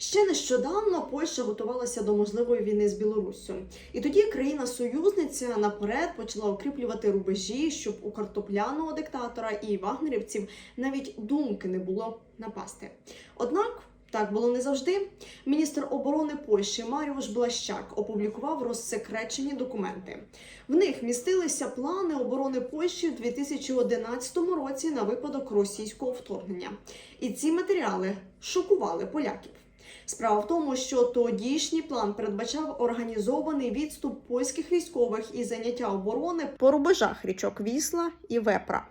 Ще нещодавно Польща готувалася до можливої війни з Білоруссю, і тоді країна-союзниця наперед почала укріплювати рубежі, щоб у картопляного диктатора і вагнерівців навіть думки не було напасти. Однак так було не завжди. Міністр оборони Польщі Маріуш Блащак опублікував розсекречені документи. В них містилися плани оборони Польщі в 2011 році на випадок російського вторгнення. І ці матеріали шокували поляків. Справа в тому, що тодішній план передбачав організований відступ польських військових і заняття оборони по рубежах річок Вісла і Вепра.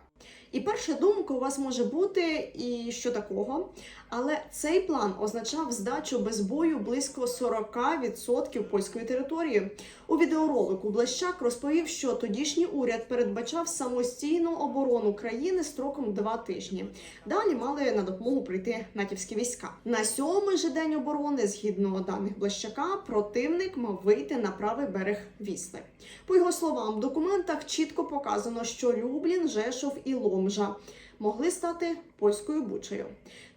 І перша думка у вас може бути, і що такого, але цей план означав здачу без бою близько 40% польської території. У відеоролику Блащак розповів, що тодішній уряд передбачав самостійну оборону країни строком два тижні. Далі мали на допомогу прийти натівські війська. На сьомий же день оборони, згідно даних Блащака, противник мав вийти на правий берег Вісли. По його словам, в документах чітко показано, що Люблін, Жешов і Ломжа могли стати польською бучею.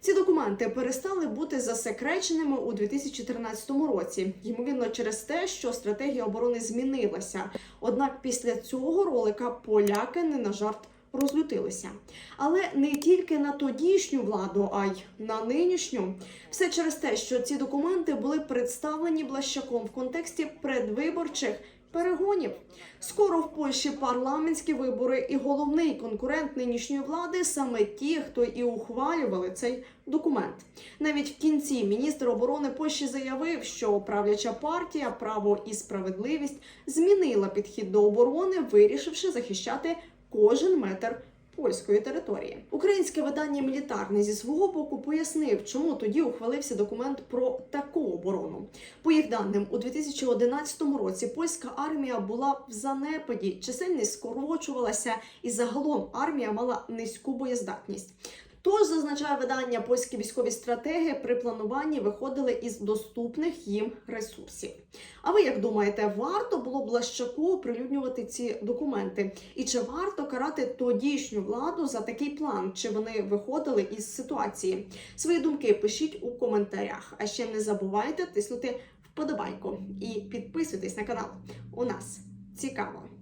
Ці документи перестали бути засекреченими у 2014 році, ймовірно, через те, що стратегія оборони змінилася. Однак після цього ролика поляки не на жарт розлютилися. Але не тільки на тодішню владу, а й на нинішню. Все через те, що ці документи були представлені Блащаком в контексті предвиборчих перегонів. Скоро в Польщі парламентські вибори, і головний конкурент нинішньої влади саме ті, хто і ухвалювали цей документ. Навіть в кінці міністр оборони Польщі заявив, що правляча партія Право і справедливість змінила підхід до оборони, вирішивши захищати кожен метр. Польської території українське видання мілітарне зі свого боку пояснив, чому тоді ухвалився документ про таку оборону. По їх даним, у 2011 році польська армія була в занепаді, чисельність скорочувалася, і загалом армія мала низьку боєздатність. Тож, зазначає видання, польські військові стратеги при плануванні виходили із доступних їм ресурсів. А ви як думаєте, варто було Блащаку оприлюднювати ці документи? І чи варто карати тодішню владу за такий план? Чи вони виходили із ситуації? Свої думки пишіть у коментарях. А ще не забувайте тиснути вподобайку і підписуйтесь на канал. У нас цікаво.